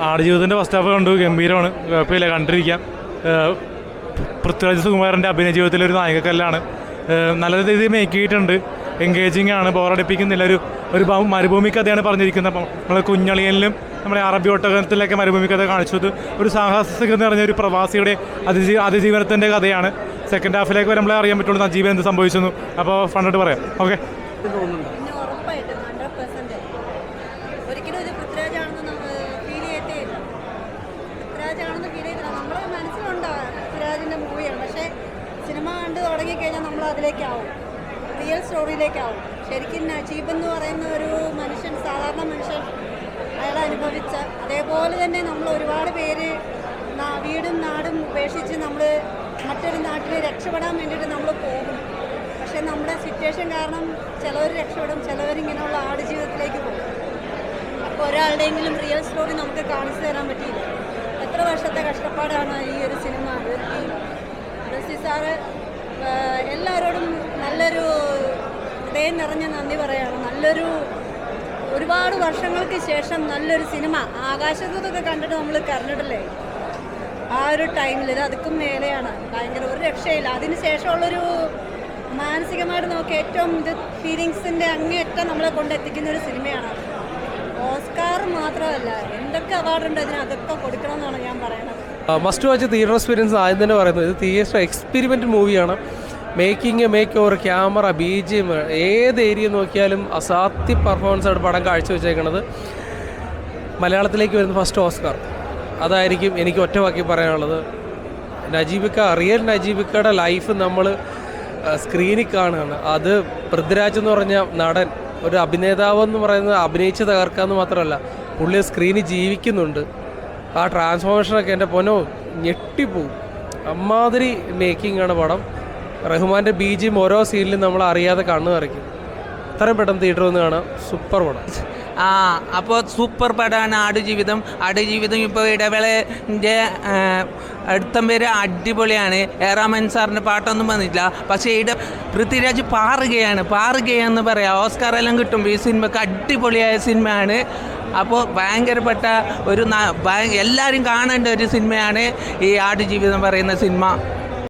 ആടുജീവിതത്തിന്റെ first half കണ്ടു. ഗംഭീരമാണ്. കുഴപ്പമില്ല. കണ്ടിരിക്കാം. പൃഥ്വിരാജ് സുകുമാരന്റെ അഭിനയ ജീവിതത്തിലെ ഒരു നായകക്കല്ലാണ്. നല്ല രീതിയിൽ മേക്ക് ചെയ്തിട്ടുണ്ട്. എൻഗേജിങ് ആണ്. ബോറടിപ്പിക്കുന്നില്ല ഒരു ഒരു മരുഭൂമി കഥയാണ് പറഞ്ഞിരിക്കുന്നത്. അപ്പം നമ്മൾ കുഞ്ഞളിയനിലും നമ്മുടെ അറബി ഒട്ടകത്തിലൊക്കെ മരുഭൂമി കഥ കാണിച്ചത് ഒരു സാഹസികത നിറഞ്ഞ ഒരു പ്രവാസിയുടെ അതിജീ അതിജീവനത്തിന്റെ കഥയാണ്. സെക്കൻഡ് ഹാഫിലേക്ക് വരുമ്പോഴേ അറിയാൻ പറ്റുള്ളൂ നജീബ് എന്ത് സംഭവിച്ചെന്നു. അപ്പോൾ ഫണ്ടായിട്ട് പറയാം. ഓക്കെ തുടങ്ങിക്കഴിഞ്ഞാൽ നമ്മൾ അതിലേക്കാവും. റിയൽ സ്റ്റോറിയിലേക്കാവും ശരിക്കും നജീബ് എന്ന് പറയുന്ന ഒരു മനുഷ്യൻ സാധാരണ മനുഷ്യൻ അയാൾ അനുഭവിച്ച അതേപോലെ തന്നെ നമ്മൾ ഒരുപാട് പേര് വീടും നാടും ഉപേക്ഷിച്ച് നമ്മൾ മറ്റൊരു നാട്ടിൽ രക്ഷപ്പെടാൻ വേണ്ടിയിട്ട് നമ്മൾ പോകും. പക്ഷേ നമ്മുടെ സിറ്റുവേഷൻ കാരണം ചിലവർ രക്ഷപ്പെടും ചിലവർ ഇങ്ങനെയുള്ള ആടുജീവിതത്തിലേക്ക് പോകും. അപ്പോൾ ഒരാളുടെയെങ്കിലും റിയൽ സ്റ്റോറി നമുക്ക് കാണിച്ചു തരാൻ പറ്റിയില്ല. എത്ര വർഷത്തെ കഷ്ടപ്പാടാണ് ഈ ഒരു സിനിമ. ബ്ലസ്സി സാറ് എല്ലാവരോടും നല്ലൊരു ഹൃദയം നിറഞ്ഞ നന്ദി പറയാണ്. നല്ലൊരു ഒരുപാട് വർഷങ്ങൾക്ക് ശേഷം നല്ലൊരു സിനിമ. ആകാശത്തൊക്കെ കണ്ടിട്ട് നമ്മൾ കരഞ്ഞിട്ടില്ലേ? ആ ഒരു ടൈമിൽ ഇത് അതുക്കും മേലെയാണ്. ഭയങ്കര ഒരു രക്ഷയില്ല. അതിന് ശേഷമുള്ളൊരു മാനസികമായിട്ട് നമുക്ക് ഏറ്റവും ഇത് ഫീലിങ്സിന്റെ അങ്ങേയറ്റം നമ്മളെ കൊണ്ടെത്തിക്കുന്ന ഒരു സിനിമയാണ്. ഓസ്കാർ മാത്രമല്ല എന്തൊക്കെ അവാർഡുണ്ട് അതിന് അതൊക്കെ കൊടുക്കണം എന്നാണ് ഞാൻ പറയുന്നത്. മസ്റ്റ് വാച്ച് തിയേറ്റർ എക്സ്പീരിയൻസ് ആദ്യം തന്നെ പറയുന്നത്. ഇത് തിയേറ്റർ എക്സ്പെരിമെന്റ് മൂവിയാണ് making makeover camera B G M ഏത് ഏരിയ നോക്കിയാലും അസാധ്യ പെർഫോമൻസ് ആണ് പടം കാഴ്ചവെച്ചേക്കുന്നത് മലയാളത്തിലേക്ക് വരുന്ന ഫസ്റ്റ് ഓസ്കാർ അതായിരിക്കും എനിക്ക് ഒറ്റ വാക്കി പറയാനുള്ളത്. നജീബിക്ക റിയൽ നജീബിക്കയുടെ ലൈഫ് നമ്മൾ സ്ക്രീനിൽ കാണുകയാണ്. അത് പൃഥ്വിരാജ് എന്ന് പറഞ്ഞ നടൻ ഒരു അഭിനേതാവ് എന്ന് പറയുന്നത് അഭിനയിച്ച് തകർക്കാന്ന് മാത്രമല്ല പുള്ളി സ്ക്രീനിൽ ജീവിക്കുന്നുണ്ട്. ആ ട്രാൻസ്ഫോർമേഷനൊക്കെ എന്റെ പൊന്നോ ഞെട്ടിപ്പോവും അമ്മാതിരി മേക്കിംഗ് ആണ് പടം. റഹ്മാന്റെ ബീജിയും ഓരോ സീനിലും നമ്മൾ അറിയാതെ കണ്ണു നിറയ്ക്കും. അത്രയും പെട്ടെന്ന് തിയേറ്ററിൽ വന്ന് കാണാം. സൂപ്പർ പടം. ആ അപ്പോൾ സൂപ്പർ പടമാണ് ആടുജീവിതം. ആടുജീവിതം ഇപ്പോൾ ഇടവേളന്റെ അടുത്തം പേര് അടിപൊളിയാണ്. ഏറാമൻ സാറിന്റെ പാട്ടൊന്നും വന്നിട്ടില്ല പക്ഷേ ഇട പൃഥ്വിരാജ് പാറുകയാണ്. പാറുകയെന്ന് പറയാം. ഓസ്കാർ എല്ലാം കിട്ടും. ഈ സിനിമക്ക് അടിപൊളിയായ സിനിമയാണ്. അപ്പോൾ ഭയങ്കരപ്പെട്ട ഒരു എല്ലാവരും കാണേണ്ട ഒരു സിനിമയാണ് ഈ ആടുജീവിതം പറയുന്ന സിനിമ.